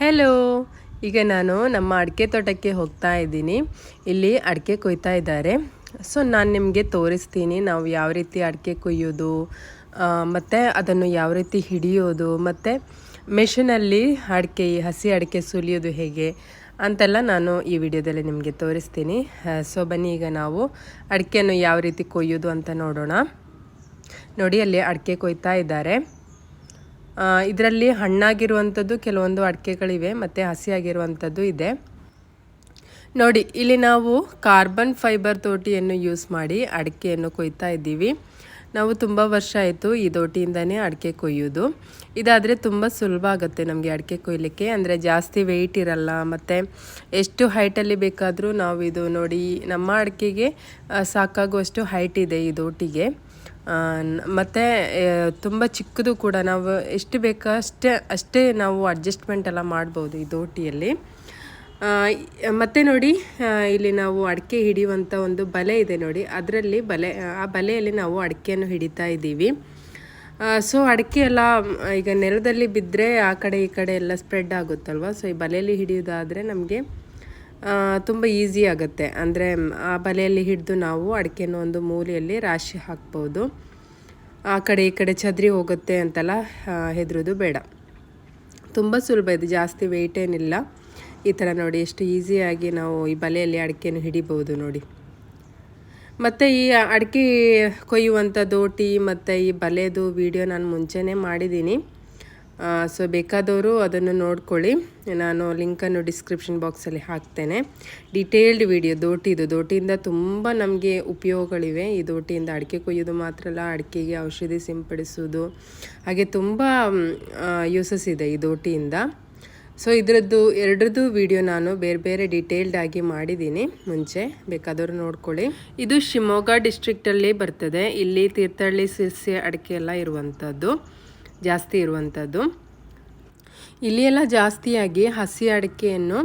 Hello ಈಗ ನಾನು ನಮ್ಮ ಅಡಿಕೆ ತೋಟಕ್ಕೆ ಹೋಗ್ತಾ ಇದ್ದೀನಿ. ಇಲ್ಲಿ ಅಡಿಕೆ ಕೊಯ್ತಾ ಇದ್ದಾರೆ. ಸೊ ನಾನು ನಿಮಗೆ ತೋರಿಸ್ತೀನಿ ನಾವು ಯಾವ ರೀತಿ ಅಡಿಕೆ ಕೊಯ್ಯೋದು ಮತ್ತು ಅದನ್ನು ಯಾವ ರೀತಿ ಹಿಡಿಯೋದು, ಮತ್ತು ಮೆಷಿನಲ್ಲಿ ಅಡಿಕೆ, ಹಸಿ ಅಡಿಕೆ ಸುಲಿಯೋದು ಹೇಗೆ ಅಂತೆಲ್ಲ ನಾನು ಈ ವಿಡಿಯೋದಲ್ಲಿ ನಿಮಗೆ ತೋರಿಸ್ತೀನಿ. ಸೊ ಬನ್ನಿ ಈಗ ನಾವು ಅಡಿಕೆಯನ್ನು ಯಾವ ರೀತಿ ಕೊಯ್ಯೋದು ಅಂತ ನೋಡೋಣ. ನೋಡಿ, ಅಲ್ಲಿ ಅಡಿಕೆ ಕೊಯ್ತಾ ಇದ್ದಾರೆ. ಇದರಲ್ಲಿ ಹಣ್ಣಾಗಿರುವಂಥದ್ದು ಕೆಲವೊಂದು ಅಡಿಕೆಗಳಿವೆ, ಮತ್ತು ಹಸಿಯಾಗಿರುವಂಥದ್ದು ಇದೆ. ನೋಡಿ, ಇಲ್ಲಿ ನಾವು ಕಾರ್ಬನ್ ಫೈಬರ್ ತೋಟಿಯನ್ನು ಯೂಸ್ ಮಾಡಿ ಅಡಿಕೆಯನ್ನು ಕೊಯ್ತಾ ಇದ್ದೀವಿ. ನಾವು ತುಂಬ ವರ್ಷ ಆಯಿತು ಈ ದೋಟಿಯಿಂದನೇ ಅಡಿಕೆ ಕೊಯ್ಯೋದು. ಇದಾದರೆ ತುಂಬ ಸುಲಭ ಆಗುತ್ತೆ ನಮಗೆ ಅಡಿಕೆ ಕೊಯ್ಲಿಕ್ಕೆ. ಅಂದರೆ ಜಾಸ್ತಿ ವೆಯ್ಟ್ ಇರಲ್ಲ, ಮತ್ತು ಎಷ್ಟು ಹೈಟಲ್ಲಿ ಬೇಕಾದರೂ ನಾವು ಇದು ನೋಡಿ, ನಮ್ಮ ಅಡಿಕೆಗೆ ಸಾಕಾಗುವಷ್ಟು ಹೈಟ್ ಇದೆ ಈ ದೋಟಿಗೆ ಮತ್ತು ತುಂಬ ಚಿಕ್ಕದು ಕೂಡ ನಾವು ಎಷ್ಟು ಬೇಕೋ ಅಷ್ಟೇ ಅಷ್ಟೇ ನಾವು ಅಡ್ಜಸ್ಟ್ಮೆಂಟ್ ಎಲ್ಲ ಮಾಡ್ಬೋದು ಈ ದೋಟಿಯಲ್ಲಿ. ಮತ್ತು ನೋಡಿ ಇಲ್ಲಿ ನಾವು ಅಡಿಕೆ ಹಿಡಿಯುವಂಥ ಒಂದು ಬಲೆ ಇದೆ ನೋಡಿ, ಅದರಲ್ಲಿ ಬಲೆ, ಆ ಬಲೆಯಲ್ಲಿ ನಾವು ಅಡಿಕೆಯನ್ನು ಹಿಡಿತಾ ಇದ್ದೀವಿ. ಸೊ ಅಡಿಕೆ ಎಲ್ಲ, ಈಗ ನೆಲದಲ್ಲಿ ಬಿದ್ದರೆ ಆ ಕಡೆ ಈ ಕಡೆ ಎಲ್ಲ ಸ್ಪ್ರೆಡ್ ಆಗುತ್ತಲ್ವ? ಸೊ ಈ ಬಲೆಯಲ್ಲಿ ಹಿಡಿಯೋದಾದರೆ ನಮಗೆ ತುಂಬ ಈಸಿ ಆಗುತ್ತೆ. ಅಂದರೆ ಆ ಬಲೆಯಲ್ಲಿ ಹಿಡಿದು ನಾವು ಅಡಿಕೆನ ಒಂದು ಮೂಲೆಯಲ್ಲಿ ರಾಶಿ ಹಾಕ್ಬೋದು. ಆ ಕಡೆ ಈ ಕಡೆ ಚದ್ರಿ ಹೋಗುತ್ತೆ ಅಂತೆಲ್ಲ ಹೆದರೋದು ಬೇಡ. ತುಂಬ ಸುಲಭ ಇದು, ಜಾಸ್ತಿ ವೆಯ್ಟ್ ಏನಿಲ್ಲ. ಈ ಥರ ನೋಡಿ, ಎಷ್ಟು ಈಸಿಯಾಗಿ ನಾವು ಈ ಬಲೆಯಲ್ಲಿ ಅಡಿಕೆಯನ್ನು ಹಿಡಿಬೋದು ನೋಡಿ. ಮತ್ತು ಈ ಅಡಿಕೆ ಕೊಯ್ಯುವಂಥ ದೋಟಿ ಮತ್ತು ಈ ಬಲೆದು ವಿಡಿಯೋ ನಾನು ಮುಂಚೆನೇ ಮಾಡಿದ್ದೀನಿ. ಸೊ ಬೇಕಾದವರು ಅದನ್ನು ನೋಡ್ಕೊಳ್ಳಿ. ನಾನು ಲಿಂಕನ್ನು ಡಿಸ್ಕ್ರಿಪ್ಷನ್ ಬಾಕ್ಸಲ್ಲಿ ಹಾಕ್ತೇನೆ. Detailed video ದೋಟಿದು. ದೋಟಿಯಿಂದ ತುಂಬ ನಮಗೆ ಉಪಯೋಗಗಳಿವೆ. ಈ ದೋಟಿಯಿಂದ ಅಡಿಕೆ ಕೊಯ್ಯೋದು ಮಾತ್ರ ಅಲ್ಲ, ಅಡಿಕೆಗೆ ಔಷಧಿ ಸಿಂಪಡಿಸೋದು ಹಾಗೆ ತುಂಬ ಯೂಸಸ್ ಇದೆ ಈ ದೋಟಿಯಿಂದ. ಸೊ ಇದರದ್ದು, ಎರಡರದ್ದು ವಿಡಿಯೋ ನಾನು ಬೇರೆ ಬೇರೆ ಡಿಟೇಲ್ಡ್ ಆಗಿ ಮಾಡಿದ್ದೀನಿ. ಮುಂಚೆ ಬೇಕಾದವರು ನೋಡ್ಕೊಳ್ಳಿ. ಇದು ಶಿವಮೊಗ್ಗ ಡಿಸ್ಟ್ರಿಕ್ಟಲ್ಲಿ ಬರ್ತದೆ. ಇಲ್ಲಿ ತೀರ್ಥಹಳ್ಳಿ, ಸಿರ್ಸಿ ಅಡಿಕೆ ಎಲ್ಲ ಇರುವಂಥದ್ದು. ಜಾಸ್ತಿ ಇರುವಂಥದ್ದು. ಇಲ್ಲಿ ಎಲ್ಲ ಜಾಸ್ತಿಯಾಗಿ ಹಸಿ ಅಡಿಕೆಯನ್ನು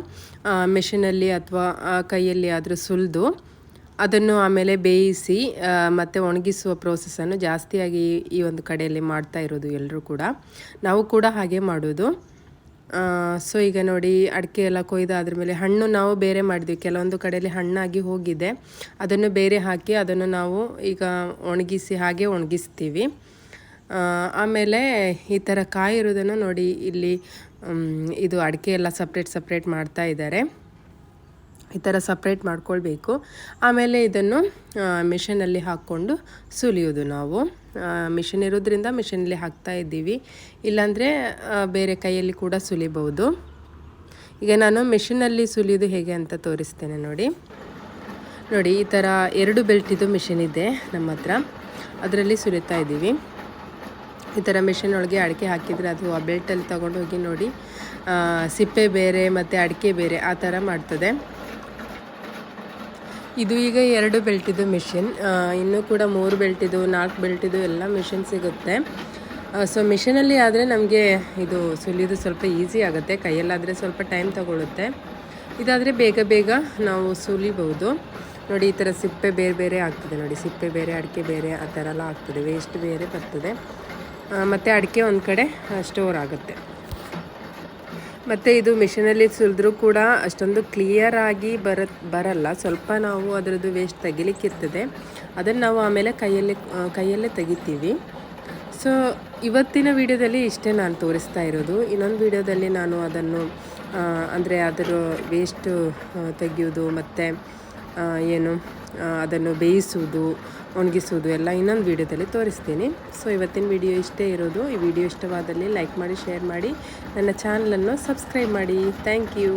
ಮೆಷಿನಲ್ಲಿ ಅಥವಾ ಕೈಯಲ್ಲಿ ಆದರೂ ಸುಲಿದು ಅದನ್ನು ಆಮೇಲೆ ಬೇಯಿಸಿ ಮತ್ತು ಒಣಗಿಸುವ ಪ್ರೋಸೆಸ್ಸನ್ನು ಜಾಸ್ತಿಯಾಗಿ ಈ ಒಂದು ಕಡೆಯಲ್ಲಿ ಮಾಡ್ತಾ ಇರೋದು ಎಲ್ಲರೂ ಕೂಡ. ನಾವು ಕೂಡ ಹಾಗೆ ಮಾಡೋದು ಸೊ ಈಗ ನೋಡಿ ಅಡಿಕೆ ಎಲ್ಲ ಕೊಯ್ದಾದ್ರ ಮೇಲೆ ಹಣ್ಣು ನಾವು ಬೇರೆ ಮಾಡಿದ್ವಿ. ಕೆಲವೊಂದು ಕಡೆಯಲ್ಲಿ ಹಣ್ಣಾಗಿ ಹೋಗಿದೆ. ಅದನ್ನು ಬೇರೆ ಹಾಕಿ ಅದನ್ನು ನಾವು ಈಗ ಒಣಗಿಸಿ ಹಾಗೆ ಒಣಗಿಸ್ತೀವಿ. ಆಮೇಲೆ ಈ ಥರ ಕಾಯಿ ಇರೋದನ್ನು ನೋಡಿ ಇಲ್ಲಿ ಇದು ಅಡಿಕೆ ಎಲ್ಲ ಸಪ್ರೇಟ್ ಸಪ್ರೇಟ್ ಮಾಡ್ತಾ ಇದ್ದಾರೆ. ಈ ಥರ ಸಪ್ರೇಟ್ ಮಾಡ್ಕೊಳ್ಬೇಕು. ಆಮೇಲೆ ಇದನ್ನು ಮಿಷನಲ್ಲಿ ಹಾಕ್ಕೊಂಡು ಸುಲಿಯೋದು ನಾವು. ಮಿಷಿನ್ ಇರೋದ್ರಿಂದ ಮಿಷನಲ್ಲಿ ಹಾಕ್ತಾ ಇದ್ದೀವಿ. ಇಲ್ಲಾಂದರೆ ಬೇರೆ ಕೈಯಲ್ಲಿ ಕೂಡ ಸುಲಿಬಹುದು. ಈಗ ನಾನು ಮಿಷಿನಲ್ಲಿ ಸುಲಿಯೋದು ಹೇಗೆ ಅಂತ ತೋರಿಸ್ತೇನೆ ನೋಡಿ. ನೋಡಿ, ಈ ಥರ ಎರಡು ಬೆಲ್ಟಿದು ಮಿಷಿನ್ ಇದೆ ನಮ್ಮ ಹತ್ರ. ಅದರಲ್ಲಿ ಸುಲಿತಾ ಇದ್ದೀವಿ. ಈ ಥರ ಮಿಷಿನ್ ಒಳಗೆ ಅಡಿಕೆ ಹಾಕಿದರೆ ಅದು ಆ ಬೆಲ್ಟಲ್ಲಿ ತೊಗೊಂಡು ಹೋಗಿ ನೋಡಿ ಸಿಪ್ಪೆ ಬೇರೆ ಮತ್ತು ಅಡಿಕೆ ಬೇರೆ ಆ ಥರ ಮಾಡ್ತದೆ. ಇದು ಈಗ ಎರಡು ಬೆಲ್ಟಿದು ಮಿಷಿನ್ ಇನ್ನೂ ಕೂಡ ಮೂರು ಬೆಲ್ಟಿದು ನಾಲ್ಕು ಬೆಲ್ಟಿದು ಎಲ್ಲ ಮಿಷಿನ್ ಸಿಗುತ್ತೆ. ಸೊ ಮಿಷಿನಲ್ಲಿ ಆದರೆ ನಮಗೆ ಇದು ಸುಲಿಯೋದು ಸ್ವಲ್ಪ ಈಸಿ ಆಗುತ್ತೆ, ಕೈಯಲ್ಲಾದರೆ ಸ್ವಲ್ಪ ಟೈಮ್ ತಗೊಳ್ಳುತ್ತೆ ಇದಾದರೆ ಬೇಗ ಬೇಗ ನಾವು ಸುಲಿಬಹುದು. ನೋಡಿ, ಈ ಥರ ಸಿಪ್ಪೆ ಬೇರೆ ಬೇರೆ ಆಗ್ತದೆ ನೋಡಿ, ಸಿಪ್ಪೆ ಬೇರೆ, ಅಡಿಕೆ ಬೇರೆ ಆ ಥರ ಎಲ್ಲ ಆಗ್ತದೆ, ವೇಸ್ಟ್ ಬೇರೆ ಬರ್ತದೆ. ಮತ್ತು ಅಡಿಕೆ ಒಂದು ಕಡೆ ಸ್ಟೋರ್ ಆಗುತ್ತೆ ಮತ್ತು ಇದು ಮಿಷಿನಲ್ಲಿ ಸುಲಿದ್ರೂ ಕೂಡ ಅಷ್ಟೊಂದು ಕ್ಲಿಯರ್ ಆಗಿ ಬರ, ಬರಲ್ಲ. ಸ್ವಲ್ಪ ನಾವು ಅದರದ್ದು ವೇಸ್ಟ್ ತೆಗಿಲಿಕ್ಕಿರ್ತದೆ. ಅದನ್ನು ನಾವು ಆಮೇಲೆ ಕೈಯಲ್ಲಿ ಕೈಯಲ್ಲೇ ತೆಗಿತೀವಿ. ಸೊ ಇವತ್ತಿನ ವಿಡಿಯೋದಲ್ಲಿ ಇಷ್ಟೇ ನಾನು ತೋರಿಸ್ತಾ ಇರೋದು. ಇನ್ನೊಂದು ವಿಡಿಯೋದಲ್ಲಿ ನಾನು ಅದನ್ನು ಅಂದರೆ ಅದರ ವೇಸ್ಟು ತೆಗೆಯೋದು, ಮತ್ತು ಏನು ಅದನ್ನು ಬೇಯಿಸುವುದು ಒಣಗಿಸುವುದು ಎಲ್ಲ ಇನ್ನೊಂದು ವೀಡಿಯೋದಲ್ಲಿ ತೋರಿಸ್ತೀನಿ. ಸೊ ಇವತ್ತಿನ ವಿಡಿಯೋ ಇಷ್ಟೇ ಇರೋದು. ಈ ವಿಡಿಯೋ ಇಷ್ಟವಾದಲ್ಲಿ ಲೈಕ್ ಮಾಡಿ ಶೇರ್ ಮಾಡಿ. ನನ್ನ ಚಾನಲನ್ನು ಸಬ್ಸ್ಕ್ರೈಬ್ ಮಾಡಿ. Thank you